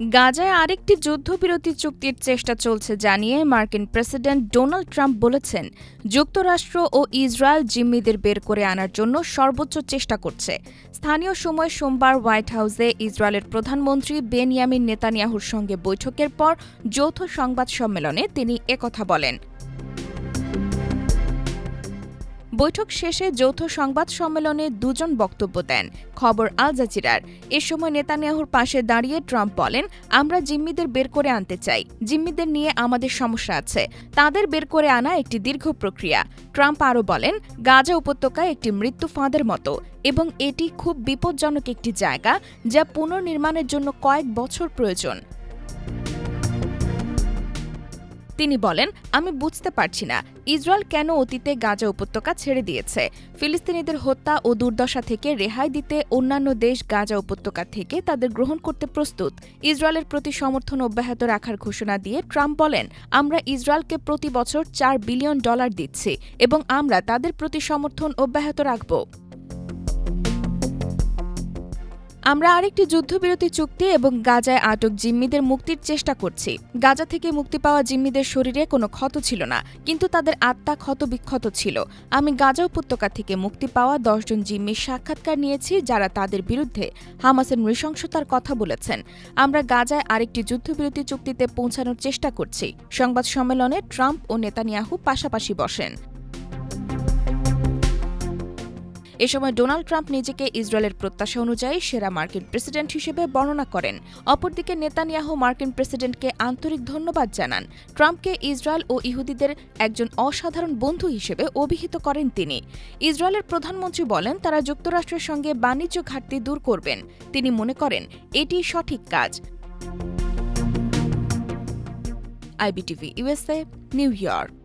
গাজায় আরেকটি যুদ্ধবিরতি চুক্তির চেষ্টা চলছে জানিয়ে মার্কিন প্রেসিডেন্ট ডোনাল্ড ট্রাম্প বলেছেন, যুক্তরাষ্ট্র ও ইসরায়েল জিম্মিদের বের করে আনার জন্য সর্বোচ্চ চেষ্টা করছে। স্থানীয় সময় সোমবার হোয়াইট হাউসে ইসরায়েলের প্রধানমন্ত্রী বেনিয়ামিন নেতানিয়াহুর সঙ্গে বৈঠকের পর যৌথ সংবাদ সম্মেলনে তিনি একথা বলেন। বৈঠক শেষে যৌথ সংবাদ সম্মেলনে দুজন বক্তব্য দেন। খবর আল জাজিরার। এ সময় নেতানিয়াহুর পাশে দাঁড়িয়ে ট্রাম্প বলেন, আমরা জিম্মিদের বের করে আনতে চাই। জিম্মিদের নিয়ে আমাদের সমস্যা আছে। তাদের বের করে আনা একটি দীর্ঘ প্রক্রিয়া। ট্রাম্প আরও বলেন, গাজা উপত্যকায় একটি মৃত্যু ফাঁদের মতো এবং এটি খুব বিপজ্জনক একটি জায়গা যা পুনর্নির্মাণের জন্য কয়েক বছর প্রয়োজন। তিনি বলেন, আমি বুঝতে পারছি না। ইসরায়েল কেন অতীতে গাজা উপত্যকা ছেড়ে দিয়েছে? ফিলিস্তিনিদের হত্যা ও দুর্দশা থেকে রেহাই দিতে অন্যান্য দেশ গাজা উপত্যকা থেকে তাদের গ্রহণ করতে প্রস্তুত। ইসরায়েলের প্রতি সমর্থন অব্যাহত রাখার ঘোষণা দিয়ে ট্রাম্প বলেন, আমরা ইসরায়েলকে প্রতি বছর চার বিলিয়ন ডলার দিচ্ছি এবং আমরা তাদের প্রতি সমর্থন অব্যাহত রাখব। আমরা আরেকটি যুদ্ধবিরতি চুক্তি এবং গাজায় আটক জিম্মিদের মুক্তির চেষ্টা করছি। গাজা থেকে মুক্তি পাওয়া জিম্মিদের শরীরে কোনো ক্ষত ছিল না, কিন্তু তাদের আত্মা ক্ষত বিক্ষত ছিল। আমি গাজা উপত্যকা থেকে মুক্তি পাওয়া দশজন জিম্মির সাক্ষাৎকার নিয়েছি, যারা তাদের বিরুদ্ধে হামাসের নৃশংসতার কথা বলেছেন। আমরা গাজায় আরেকটি যুদ্ধবিরতি চুক্তিতে পৌঁছানোর চেষ্টা করছি। সংবাদ সম্মেলনে ট্রাম্প ও নেতানিয়াহু পাশাপাশি বসেন। এ সময় ডোনাল্ড ট্রাম্প নিজেকে ইসরায়েলের প্রত্যাশা অনুযায়ী সেরা মার্কিন প্রেসিডেন্ট হিসেবে বর্ণনা করেন। অপরদিকে নেতানিয়াহু মার্কিন প্রেসিডেন্টকে আন্তরিক ধন্যবাদ জানান। ট্রাম্পকে ইসরায়েল ও ইহুদিদের একজন অসাধারণ বন্ধু হিসেবে অভিহিত করেন তিনি। ইসরায়েলের প্রধানমন্ত্রী বলেন, তারা যুক্তরাষ্ট্রের সঙ্গে বাণিজ্য ঘাটতি দূর করবেন। তিনি মনে করেন, এটি সঠিক কাজ। IBTV USA New York.